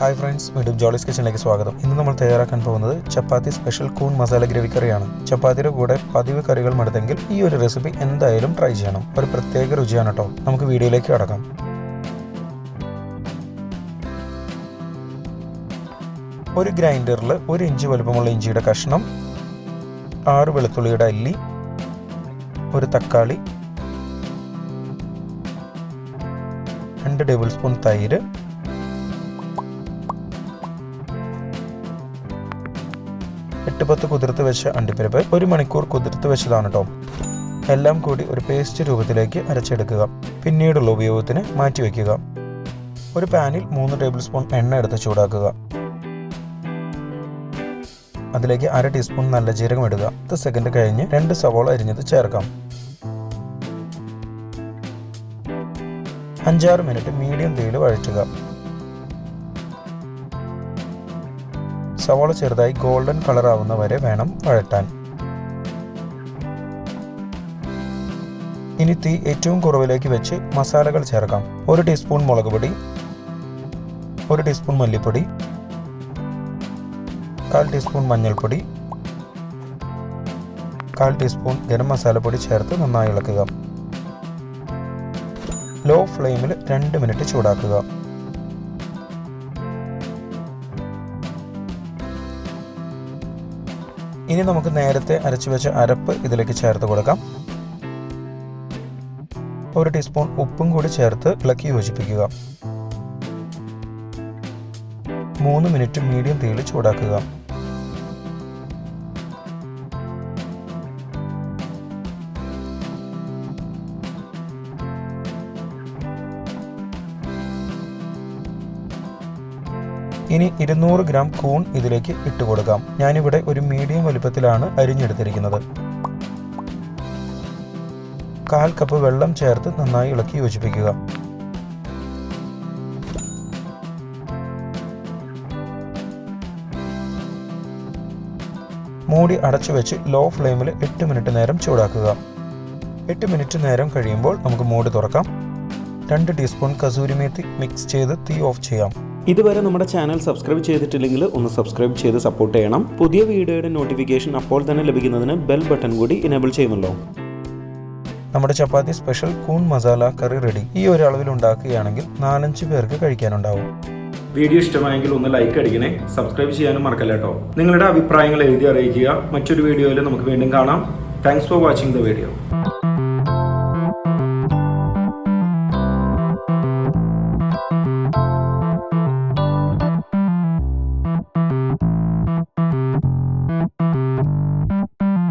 Hi friends വീണ്ടും ജോളിസ് കിച്ചണിലേക്ക് സ്വാഗതം. ഇന്ന് നമ്മൾ തയ്യാറാക്കാൻ പോകുന്നത് ചപ്പാത്തി സ്പെഷ്യൽ കൂൺ മസാല ഗ്രേവി കറിയാണ്. ചപ്പാത്തിയുടെ കൂടെ പതിവ് കറികൾ മടുത്തെങ്കിൽ ഈ ഒരു റെസിപ്പി എന്തായാലും ട്രൈ ചെയ്യണം. ഒരു പ്രത്യേക രുചിയാണ് കേട്ടോ നമുക്ക് വീഡിയോയിലേക്ക് കടക്കാം. ഒരു ഗ്രൈൻഡറിൽ ഒരു ഇഞ്ച് വലുപ്പമുള്ള ഇഞ്ചിയുടെ കഷ്ണം ആറ് വെളുത്തുള്ളിയുടെ അല്ലി ഒരു തക്കാളി രണ്ട് ടേബിൾ സ്പൂൺ തൈര് എട്ട് പത്ത് കുതിർത്ത് വെച്ച അണ്ടിപ്പരിപ്പ് ഒരു മണിക്കൂർ കുതിർത്ത് വെച്ചതാണ് കേട്ടോ എല്ലാം കൂടി ഒരു പേസ്റ്റ് രൂപത്തിലേക്ക് അരച്ചെടുക്കുക. പിന്നീടുള്ള ഉപയോഗത്തിന് മാറ്റി വയ്ക്കുക ഒരു പാനിൽ മൂന്ന് ടേബിൾ സ്പൂൺ എണ്ണ എടുത്ത് ചൂടാക്കുക. അതിലേക്ക് അര ടീസ്പൂൺ നല്ല ജീരകം ഇടുക. പത്ത് സെക്കൻഡ് കഴിഞ്ഞ് രണ്ട് സവോള അരിഞ്ഞത് ചേർക്കാം. അഞ്ചാറ് മിനിറ്റ് മീഡിയം തീയിൽ വഴറ്റുക. സവാള ചെറുതായി ഗോൾഡൻ കളർ ആവുന്ന വരെ വേണം വഴറ്റാൻ. ഇനി തീ ഏറ്റവും കുറവിലേക്ക് വെച്ച് മസാലകൾ ചേർക്കാം. ഒരു ടീസ്പൂൺ മുളക് പൊടി ഒരു ടീസ്പൂൺ മല്ലിപ്പൊടി കാൽ ടീസ്പൂൺ മഞ്ഞൾപ്പൊടി കാൽ ടീസ്പൂൺ ഗരം മസാലപ്പൊടി ചേർത്ത് നന്നായി ഇളക്കുക. ലോ ഫ്ലെയിമിൽ രണ്ട് മിനിറ്റ് ചൂടാക്കുക. ഇനി നമുക്ക് നേരത്തെ അരച്ചു വെച്ച അരപ്പ് ഇതിലേക്ക് ചേർത്ത് കൊടുക്കാം. ഒരു ടീസ്പൂൺ ഉപ്പും കൂടി ചേർത്ത് ഇളക്കി യോജിപ്പിക്കുക. മൂന്ന് മിനിറ്റ് മീഡിയം തീയിൽ ചൂടാക്കുക. ഇനി ഇരുന്നൂറ് ഗ്രാം കൂൺ ഇതിലേക്ക് ഇട്ട് കൊടുക്കാം ഞാനിവിടെ ഒരു മീഡിയം വലുപ്പത്തിലാണ് അരിഞ്ഞെടുത്തിരിക്കുന്നത്. കാൽ കപ്പ് വെള്ളം ചേർത്ത് നന്നായി ഇളക്കി യോജിപ്പിക്കുക. മൂടി അടച്ചു വെച്ച് ലോ ഫ്ലെയിമിൽ എട്ട് മിനിറ്റ് നേരം ചൂടാക്കുക. എട്ട് മിനിറ്റ് നേരം കഴിയുമ്പോൾ നമുക്ക് മൂടി തുറക്കാം. രണ്ട് ടീസ്പൂൺ കസൂരിമേത്തി മിക്സ് ചെയ്ത് തീ ഓഫ് ചെയ്യാം. ഇതുവരെ നമ്മുടെ ചാനൽ സബ്സ്ക്രൈബ് ചെയ്തിട്ടില്ലെങ്കിൽ ഒന്ന് സബ്സ്ക്രൈബ് ചെയ്ത് സപ്പോർട്ട് ചെയ്യണം. പുതിയ വീഡിയോയുടെ നോട്ടിഫിക്കേഷൻ അപ്പോൾ തന്നെ ലഭിക്കുന്നതിന് ബെൽ ബട്ടൺ കൂടി ഇനേബിൾ ചെയ്യുമല്ലോ. നമ്മുടെ ചപ്പാത്തി സ്പെഷ്യൽ കൂൺ മസാല കറി റെഡി ഈ ഒരു അളവിൽ ഉണ്ടാക്കുകയാണെങ്കിൽ നാലഞ്ച് പേർക്ക് കഴിക്കാനുണ്ടാവും. വീഡിയോ ഇഷ്ടമായെങ്കിൽ ഒന്ന് ലൈക്ക് അടിക്കണേ. സബ്സ്ക്രൈബ് ചെയ്യാനും മറക്കല്ല കേട്ടോ നിങ്ങളുടെ അഭിപ്രായങ്ങൾ എഴുതി അറിയിക്കുക. മറ്റൊരു വീഡിയോയിൽ നമുക്ക് വീണ്ടും കാണാം. Thanks for watching the video